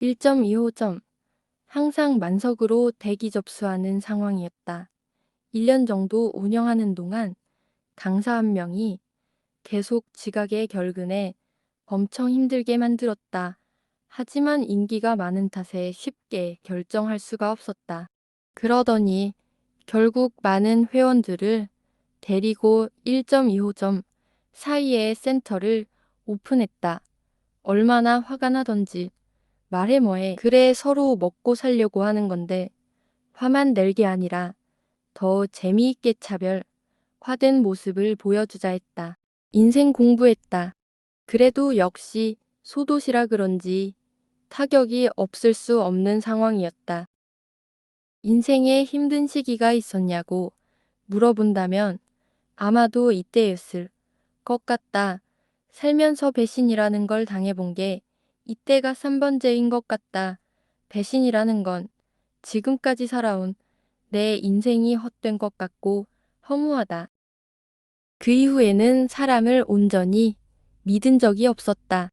1.25점. 항상 만석으로 대기 접수하는 상황이었다. 1년 정도 운영하는 동안 강사 한 명이 계속 지각에 결근해 엄청 힘들게 만들었다. 하지만 인기가 많은 탓에 쉽게 결정할 수가 없었다. 그러더니 결국 많은 회원들을 데리고 1.25점 사이에 센터를 오픈했다. 얼마나 화가 나던지 말해 뭐해. 그래 서로 먹고 살려고 하는 건데 화만 낼 게 아니라 더 재미있게 차별, 화된 모습을 보여주자 했다. 인생 공부했다. 그래도 역시 소도시라 그런지 타격이 없을 수 없는 상황이었다. 인생에 힘든 시기가 있었냐고 물어본다면 아마도 이때였을 것 같다. 살면서 배신이라는 걸 당해본 게 이때가 3번째인 것 같다. 배신이라는 건 지금까지 살아온 내 인생이 헛된 것 같고 허무하다. 그 이후에는 사람을 온전히 믿은 적이 없었다.